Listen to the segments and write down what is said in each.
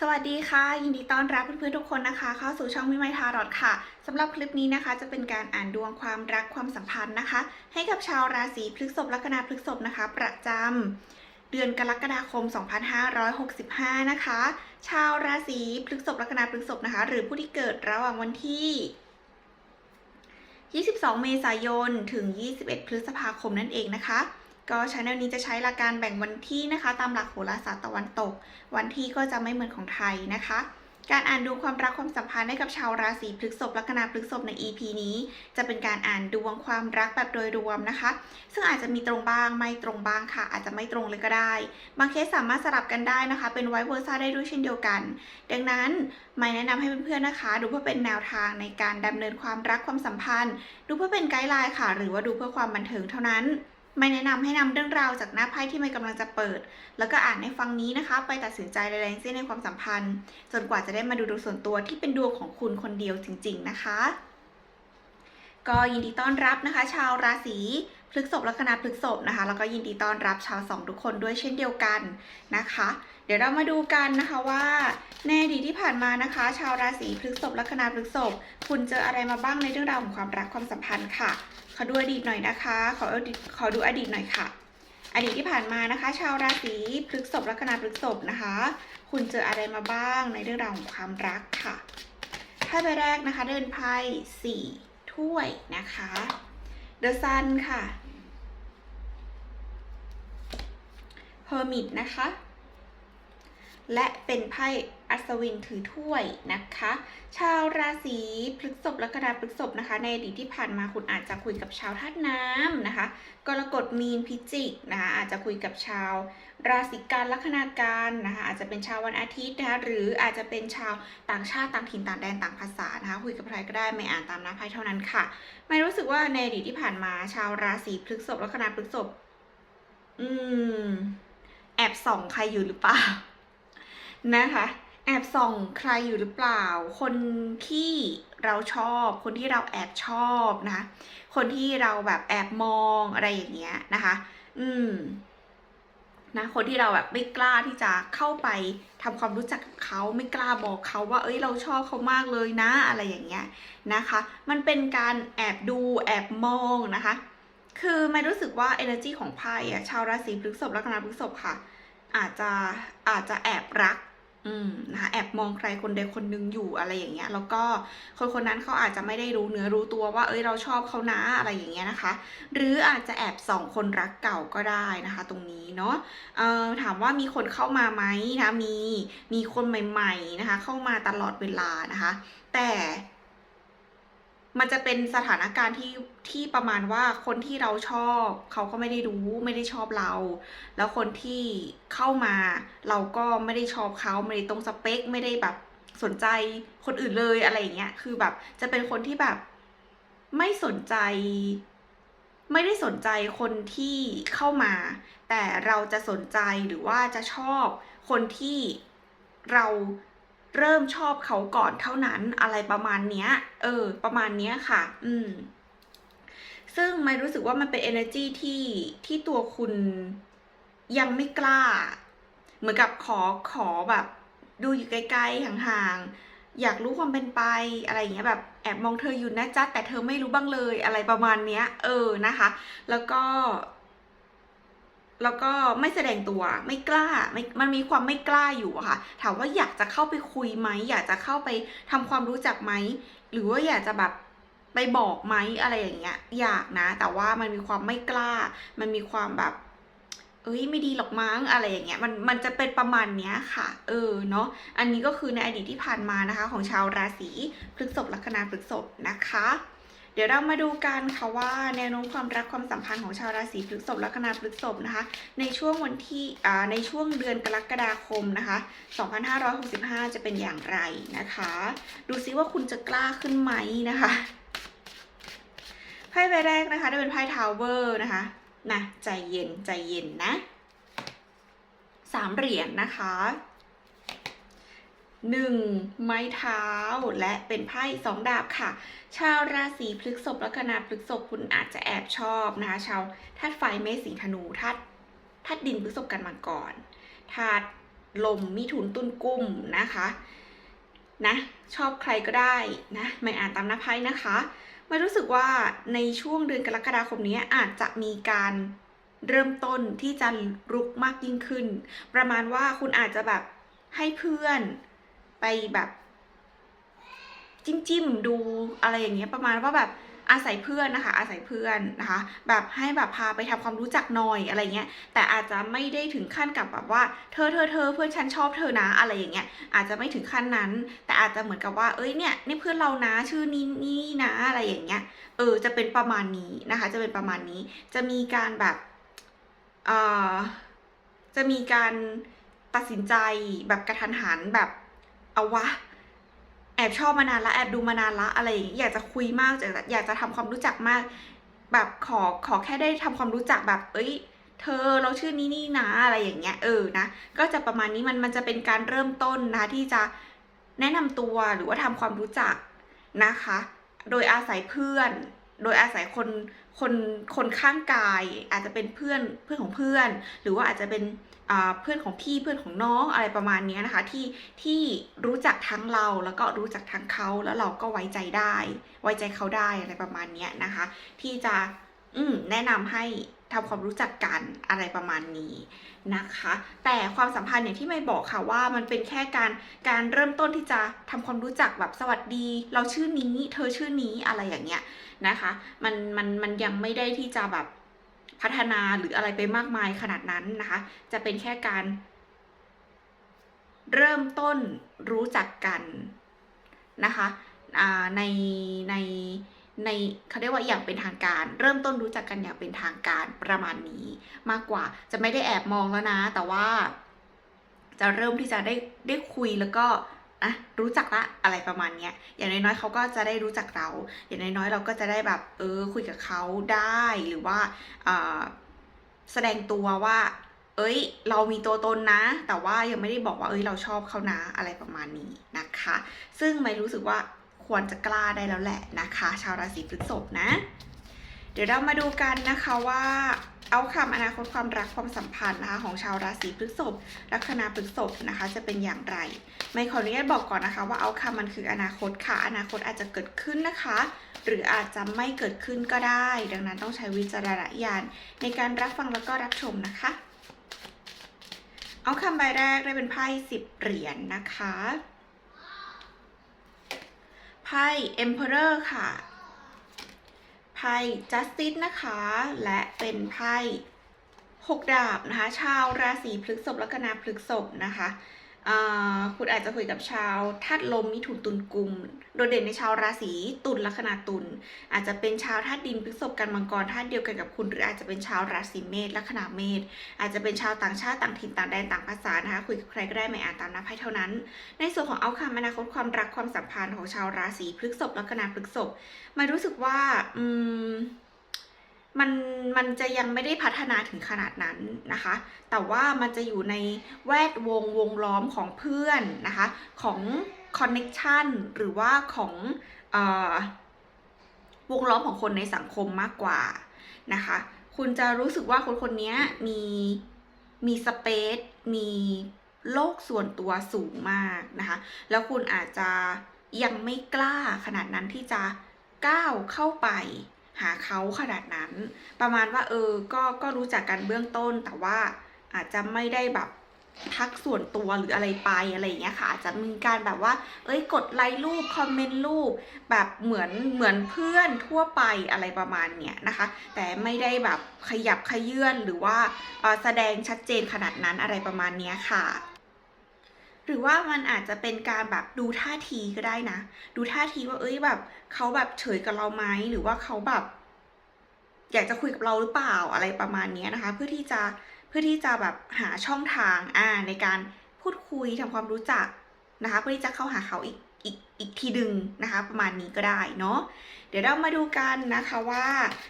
สวัสดีค่ะ ยินดีต้อนรับเพื่อนๆทุกคนนะคะ เข้าสู่ช่องมิไมทารอดค่ะสำหรับคลิปนี้นะคะ จะเป็นการอ่านดวงความรักความสัมพันธ์นะคะ ให้กับชาวราศีพฤษภลัคนาพฤษภนะคะ ประจำเดือนกรกฎาคม 2565 นะคะ ชาวราศีพฤษภลัคนาพฤษภนะคะ หรือผู้ที่เกิดระหว่างวันที่ 22 เมษายนถึง 21 พฤษภาคมนั่นเองนะคะ ก็ช anel นี้จะใช้หลักการแบ่งวันที่นะคะ ตามหลักโหราศาสตร์ตะวันตก วันที่ก็จะไม่เหมือนของไทยนะคะ การอ่านดวงความรักความสัมพันธ์ให้กับชาวราศีพฤษภลัคนาพฤษภใน EP นี้ จะเป็นการอ่านดวงความรักแบบโดยรวมนะคะ ซึ่งอาจจะมีตรงบ้างไม่ตรงบ้างค่ะ อาจจะไม่ตรงเลยก็ได้ บางเคสสามารถสลับกันได้นะคะ เป็นไวเวอร์ซ่าได้ด้วยเช่นเดียวกัน ดังนั้นไม่แนะนำให้เพื่อนๆนะคะ ดูเพื่อเป็นแนวทางในการดำเนินความรักความสัมพันธ์ ดูเพื่อเป็นไกด์ไลน์ค่ะ หรือว่าดูเพื่อความบันเทิงเท่านั้น ไม่แนะนำให้นำเรื่องราวจากหน้าไพ่ที่ไม่กำลังจะเปิด แล้วก็อ่านในฟังนี้นะคะ ไปตัดสินใจใดๆทั้งสิ้นในความสัมพันธ์ จนกว่าจะได้มาดูดวงส่วนตัวที่เป็นดวงของคุณคนเดียวจริง ๆ นะคะ ก็ยินดีต้อนรับนะคะ ชาวราศีพฤษภลัคนาพฤษภนะคะ แล้วก็ยินดีต้อนรับชาวสองทุกคนด้วยเช่นเดียวกันนะคะ เดี๋ยวเรามาดูกันนะคะว่าในอดีตที่ผ่านมานะคะ ชาวราศีพฤษภลัคนาพฤษภคุณเจออะไรมาบ้างในเรื่องราวของความรักความสัมพันธ์ค่ะ ขอดูอดีตหน่อยนะคะ ขออขอดูอดีตหน่อยค่ะอดีตที่ผ่านมานะคะ ชาวราศีพฤษภลัคนาพฤษภนะคะ คุณเจออะไรมาบ้างในเรื่องราวของความรักค่ะไพ่ใบแรกนะคะ เดินไพ่สี่ถ้วยนะคะ The Sun ค่ะ Hermit นะคะ และเป็นไพ่อัศวินถือถ้วยนะคะ ชาวราศีพฤษภและกระดาพฤษภนะคะ ในอดีตที่ผ่านมาคุณอาจจะคุยกับชาวธาตุน้ำนะคะกรกฎมีนพิจิกนะคะอาจจะคุยกับชาว ราศีกันลัคนาการนะคะอาจจะเป็นชาววันอาทิตย์นะคะหรืออาจจะเป็นชาวต่างชาติต่างถิ่นต่างแดนต่างภาษานะคะคุยกับใครก็ได้ไม่อ่านตามหน้าไพ่เท่านั้นค่ะ ไม่รู้สึกว่าในอดีตที่ผ่านมาชาวราศีพฤษภลัคนาพฤษภอืมแอบส่องใครอยู่หรือเปล่า นะคะ แอบส่องใครอยู่หรือเปล่า คนที่เราชอบ คนที่เราแอบชอบนะคะคนที่เราแบบแอบมองอะไรอย่างเงี้ยนะคะ อืมนะคนที่เราแบบไม่กล้าที่จะเข้าไปทำความรู้จักกับเขาไม่กล้าบอกเขาว่า เอ้ยเราชอบเขามากเลยนะ อะไรอย่างเงี้ยนะคะ มันเป็นการแอบดูแอบมองนะคะ คือไม่รู้สึกว่า energy ของไพ่อะชาวราศีพฤษภลัคนาพฤษภค่ะ อาจจะอาจจะแอบรัก อืมนะคะแอบมองใครคนใดคนหนึ่งอยู่อะไรอย่างเงี้ย แล้วก็คนคนนั้นเขาอาจจะไม่ได้รู้เนื้อรู้ตัวว่า เอ้ยเราชอบเขานะอะไรอย่างเงี้ยนะคะ หรืออาจจะแอบส่องคนรักเก่าก็ได้นะคะ ตรงนี้เนาะเอ่อถามว่ามีคนเข้ามาไหมนะมีมีคนใหม่ ๆนะคะ เข้ามาตลอดเวลานะคะ แต่ มันจะเป็นสถานการณ์ที่ที่ประมาณว่าคนที่เราชอบเขาก็ไม่ได้รู้ไม่ได้ชอบเรา แล้วคนที่เข้ามาเราก็ไม่ได้ชอบเขาไม่ได้ตรงสเปค ไม่ได้แบบสนใจคนอื่นเลยอะไรอย่างเงี้ยคือแบบจะเป็นคนที่แบบไม่สนใจ ไม่ได้สนใจคนที่เข้ามา แต่เราจะสนใจหรือว่าจะชอบคนที่เรา เริ่มชอบเขาก่อนเท่านั้นอะไรประมาณเนี้ย เออ ประมาณเนี้ยค่ะ อืม ซึ่งไม่รู้สึกว่ามันเป็น energy ที่ที่ตัวคุณยังไม่กล้า เหมือนกับขอขอแบบ ดูอยู่ไกลๆห่างๆ อยากรู้ความเป็นไปอะไรอย่างเงี้ยแบบแอบมองเธออยู่นะจ๊ะแต่เธอไม่รู้บ้างเลยอะไรประมาณเนี้ย เออนะคะ แล้วก็ แล้วก็ไม่แสดงตัวไม่กล้าไม่มันมีความไม่กล้าอยู่อะค่ะ ถามว่าอยากจะเข้าไปคุยไหมอยากจะเข้าไปทำความรู้จักไหมหรือว่าอยากจะแบบไปบอกไหมอะไรอย่างเงี้ย อยากนะ แต่ว่ามันมีความไม่กล้า มันมีความแบบ เอ้ยไม่ดีหรอกมั้งอะไรอย่างเงี้ยมันมันจะเป็นประมาณเนี้ยค่ะ เออเนาะอันนี้ก็คือในอดีตที่ผ่านมานะคะ ของชาวราศีพฤษภลัคนาพฤษภนะคะ เดี๋ยวเรามาดูกันค่ะว่าแนวโน้มความรักความสัมพันธ์ของชาวราศีพฤษภลัคนาพฤษภนะคะ ในช่วงวันที่ในช่วงเดือนกรกฎาคมนะคะ 2565 จะเป็นอย่างไรนะคะ ดูซิว่าคุณจะกล้าขึ้นไหมนะคะไพ่ใบแรกนะคะได้เป็นไพ่ทาวเวอร์นะคะนะใจเย็นใจเย็นนะสามเหรียญนะคะ หนึ่งไม้เท้าและเป็นไพ่สองดาบค่ะ ชาวราศีพฤษภลัคนาพฤษภคุณอาจจะแอบชอบนะคะชาวธาตุไฟเมษสีธนูธาตุธาตุดินพฤษภกันมาก่อนธาตุลมมิถุนตุลกุมนะคะนะชอบใครก็ได้นะไม่อ่านตามหน้าไพ่นะคะไม่รู้สึกว่าในช่วงเดือนกรกฎาคมนี้อาจจะมีการเริ่มต้นที่จะรุกมากยิ่งขึ้น ประมาณว่าคุณอาจจะแบบให้เพื่อน ไปแบบจิ้มจิ้มดูอะไรอย่างเงี้ยประมาณว่าแบบอาศัยเพื่อนนะคะ อาศัยเพื่อนนะคะ แบบให้แบบพาไปทำความรู้จักหน่อยอะไรเงี้ย แต่อาจจะไม่ได้ถึงขั้นกับแบบว่า เธอเธอเธอเพื่อนฉันชอบเธอนะอะไรอย่างเงี้ย อาจจะไม่ถึงขั้นนั้น แต่อาจจะเหมือนกับว่า เอ้ยเนี่ยนี่เพื่อนเรานะชื่อนี้นี่นะอะไรอย่างเงี้ย เออจะเป็นประมาณนี้นะคะ จะเป็นประมาณนี้ จะมีการแบบเอ่อจะมีการตัดสินใจแบบกระทันหันแบบ เอาวะ แอบชอบมานานละแอบดูมานานละอะไรอย่างเงี้ยอยากจะคุยมากอยากจะอยากจะทำความรู้จักมาก แบบขอขอแค่ได้ทำความรู้จักแบบ เอ้ย เธอเราชื่อนี้นี่นะอะไรอย่างเงี้ยเออนะ ก็จะประมาณนี้มันมันจะเป็นการเริ่มต้นนะคะที่จะแนะนำตัวหรือว่าทำความรู้จักนะคะ โดยอาศัยเพื่อน โดยอาศัยคนคนคนข้างกาย อาจจะเป็นเพื่อนเพื่อนของเพื่อน หรือว่าอาจจะเป็นอ่าเพื่อนของพี่เพื่อนของน้องอะไรประมาณนี้นะคะ ที่ที่รู้จักทั้งเราแล้วก็รู้จักทั้งเขาแล้วเราก็ไว้ใจได้ ไว้ใจเขาได้อะไรประมาณนี้นะคะ ที่จะแนะนำให้ ทำความรู้จักกันอะไรประมาณนี้นะคะ แต่ความสัมพันธ์อย่างที่ไม่บอกค่ะว่ามันเป็นแค่การการเริ่มต้นที่จะทำความรู้จักแบบสวัสดี เราชื่อนี้ เธอชื่อนี้อะไรอย่างเงี้ยนะคะ มันมันมันยังไม่ได้ที่จะแบบพัฒนาหรืออะไรไปมากมายขนาดนั้นนะคะ จะเป็นแค่การ เริ่มต้นรู้จักกันนะคะในใน ในเขาเรียกว่าอย่างเป็นทางการ เริ่มต้นรู้จักกันอย่างเป็นทางการประมาณนี้ มากกว่าจะไม่ได้แอบมองแล้วนะ แต่ว่า จะเริ่มที่จะได้ได้คุยแล้วก็อะรู้จักละอะไรประมาณเนี้ยอย่างน้อยๆเขาก็จะได้รู้จักเรา อย่างน้อยๆ เราก็จะได้แบบ เออ คุยกับเขาได้หรือว่าอ่าแสดงตัวว่า เอ้ย เรามีตัวตนนะ แต่ว่ายังไม่ได้บอกว่าเอ้ยเราชอบเขานะอะไรประมาณนี้นะคะ ซึ่งไม่รู้สึกว่า ควรจะกล้าได้แล้วแหละนะคะ ชาวราศีพฤษภนะ เดี๋ยวเรามาดูกันนะคะว่าเอาคำอนาคตความรักความสัมพันธ์นะคะของชาวราศีพฤษภลัคนาพฤษภนะคะจะเป็นอย่างไร ไม่ขออนุญาตบอกก่อนนะคะ ว่าเอาคำมันคืออนาคตค่ะ อนาคตอาจจะเกิดขึ้นนะคะ หรืออาจจะไม่เกิดขึ้นก็ได้ ดังนั้นต้องใช้วิจารณญาณในการรับฟังแล้วก็รับชมนะคะ เอาคำใบแรกได้เป็นไพ่สิบเหรียญนะคะ ไพ่ Emperor ค่ะ ไพ่ Justice นะคะ และเป็นไพ่หกดาบนะคะ ชาวราศีพฤษภและกนาพฤษภนะคะ คุณอาจจะคุยกับชาวธาตุลมมิถุนตุลกุม โดดเด่นในชาวราศีตุลลัคนาตุล อาจจะเป็นชาวธาตุดินพฤษภกันมังกรธาตุเดียวกันกับคุณ หรืออาจจะเป็นชาวราศีเมษลัคนาเมษอาจจะเป็นชาวต่างชาติต่างถิ่นต่างแดนต่างภาษานะคะคุยกับใครก็ได้ไม่อ่านตามน้าไพ่เท่านั้น ในส่วนของเอาคำอนาคตความรักความสัมพันธ์ของชาวราศีพฤษภลัคนาพฤษภมารู้สึกว่าอืม มันมันจะยังไม่ได้พัฒนาถึงขนาดนั้นนะคะ แต่ว่ามันจะอยู่ในแวดวงวงล้อมของเพื่อนนะคะ ของคอนเน็ชันหรือว่าของอวงล้อมของคนในสังคมมากกว่านะคะ คุณจะรู้สึกว่าคนคนนี้มีมีสเปซมีโลกส่วนตัวสูงมากนะคะ แล้วคุณอาจจะยังไม่กล้าขนาดนั้นที่จะก้าวเข้าไป หาเขาขนาดนั้น ประมาณว่าเออก็ก็รู้จักกันเบื้องต้น แต่ว่าอาจจะไม่ได้แบบทักส่วนตัวหรืออะไรไปอะไรอย่างเงี้ยค่ะอาจจะมีการแบบว่า เอ้ยกดไลค์รูปคอมเมนต์รูป แบบเหมือนเหมือนเพื่อนทั่วไปอะไรประมาณเนี้ยนะคะ แต่ไม่ได้แบบขยับขยื่นหรือว่าแสดงชัดเจนขนาดนั้นอะไรประมาณเนี้ยค่ะ หรือว่ามันอาจจะเป็นการแบบดูท่าทีก็ได้นะ ดูท่าทีว่าเอ้ยแบบเขาแบบเฉยกับเราไหมหรือว่าเขาแบบ อยากจะคุยกับเราหรือเปล่าอะไรประมาณนี้นะคะ เพื่อที่จะเพื่อที่จะแบบหาช่องทางอ่าในการพูดคุยทำความรู้จักนะคะ เพื่อที่จะเข้าหาเขาอีกอีกอีกทีดึงนะคะ ประมาณนี้ก็ได้เนาะเดี๋ยวเรามาดูกันนะคะว่า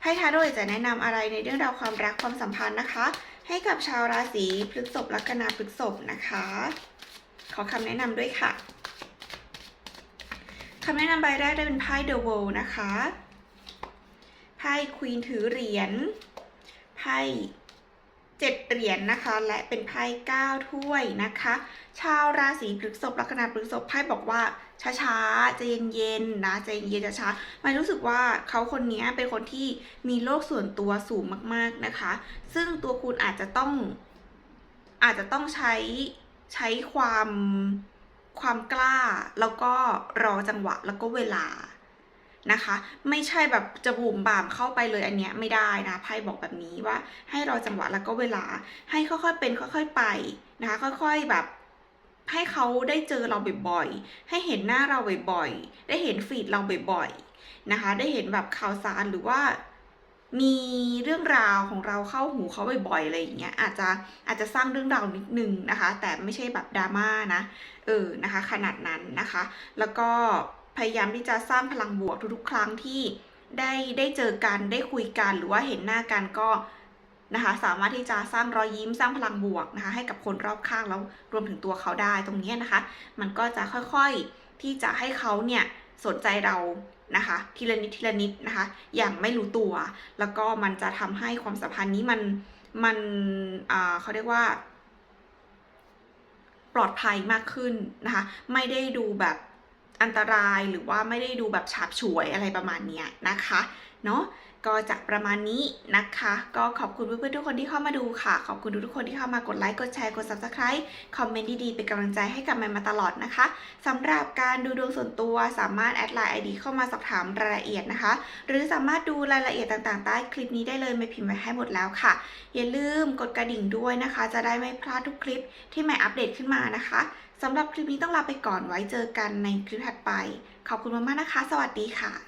ไพ่ทาโร่จะแนะนำอะไรในเรื่องราวความรักความสัมพันธ์นะคะ ให้กับชาวราศีพฤษภลัคนาพฤษภนะคะ อคำแนะนำด้วยค่ะคำแนะนำใบแรกได้เป็นไพ่ The World นะคะไพ่ควีนถือเหรียญไพ่เจ็ดเหรียญนะคะ และเป็นไพ่เก้าถ้วยนะคะ ชาวราศีพฤษภลัคนาพฤษภไพ่บอกว่าช้าๆใจเย็นๆนะใจเย็นๆช้าๆมันรู้สึกว่าเขาคนนี้เป็นคนที่มีโลกส่วนตัวสูงมากๆนะคะ ซึ่งตัวคุณอาจจะต้องอาจจะต้องใช้ ใช้ความความกล้า แล้วก็รอจังหวะแล้วก็เวลานะคะ ไม่ใช่แบบจะบุ่มบามเข้าไปเลยอันเนี้ยไม่ได้นะไพ่บอกแบบนี้ว่าให้รอจังหวะแล้วก็เวลา ให้ค่อยๆเป็นค่อยๆไปนะคะ ค่อยๆแบบให้เขาได้เจอเราบ่อยๆ ให้เห็นหน้าเราบ่อยๆ ได้เห็นฟีดเราบ่อยๆ นะคะ ได้เห็นแบบข่าวสารหรือว่า มีเรื่องราวของเราเข้าหูเขาบ่อยๆอะไรอย่างเงี้ยอาจจะอาจจะสร้างเรื่องราวนิดนึงนะคะ แต่ไม่ใช่แบบดราม่านะเออนะคะ ขนาดนั้นนะคะ แล้วก็พยายามที่จะสร้างพลังบวกทุกๆ ครั้งที่ได้ได้เจอกันได้คุยกันหรือว่าเห็นหน้ากันก็นะคะสามารถที่จะสร้างรอยยิ้มสร้างพลังบวกนะคะ ให้กับคนรอบข้างแล้วรวมถึงตัวเขาได้ตรงนี้นะคะ มันก็จะค่อยๆที่จะให้เขาเนี่ยสนใจเรา นะคะ ทีละนิดทีละนิดนะคะ อย่างไม่รู้ตัว แล้วก็มันจะทำให้ความสัมพันธ์นี้มันมันเขาเรียกว่า ปลอดภัยมากขึ้นนะคะ ไม่ได้ดูแบบอันตรายหรือว่าไม่ได้ดูแบบฉาบฉวยอะไรประมาณเนี้ยนะคะ เนาะ ก็จะประมาณนี้นะคะ ก็ขอบคุณเพื่อนๆทุกคนที่เข้ามาดูค่ะ ขอบคุณทุกคนที่เข้ามากดไลค์กดแชร์กด subscribe คอมเมนต์ดีๆเป็นกำลังใจให้กับแมนมาตลอดนะคะสำหรับการดูดวงส่วนตัวสามารถแอดไลน์ ID เข้ามาสอบถามรายละเอียดนะคะ หรือสามารถดูรายละเอียดต่างๆ ใต้คลิปนี้ได้เลยไม่พิมพ์ไว้ให้หมดแล้วค่ะ อย่าลืมกดกระดิ่งด้วยนะคะ จะได้ไม่พลาดทุกคลิปที่ใหม่อัปเดตขึ้นมานะคะสำหรับคลิปนี้ต้องลาไปก่อนไว้เจอกันในคลิปถัดไป ขอบคุณมากๆนะคะ สวัสดีค่ะ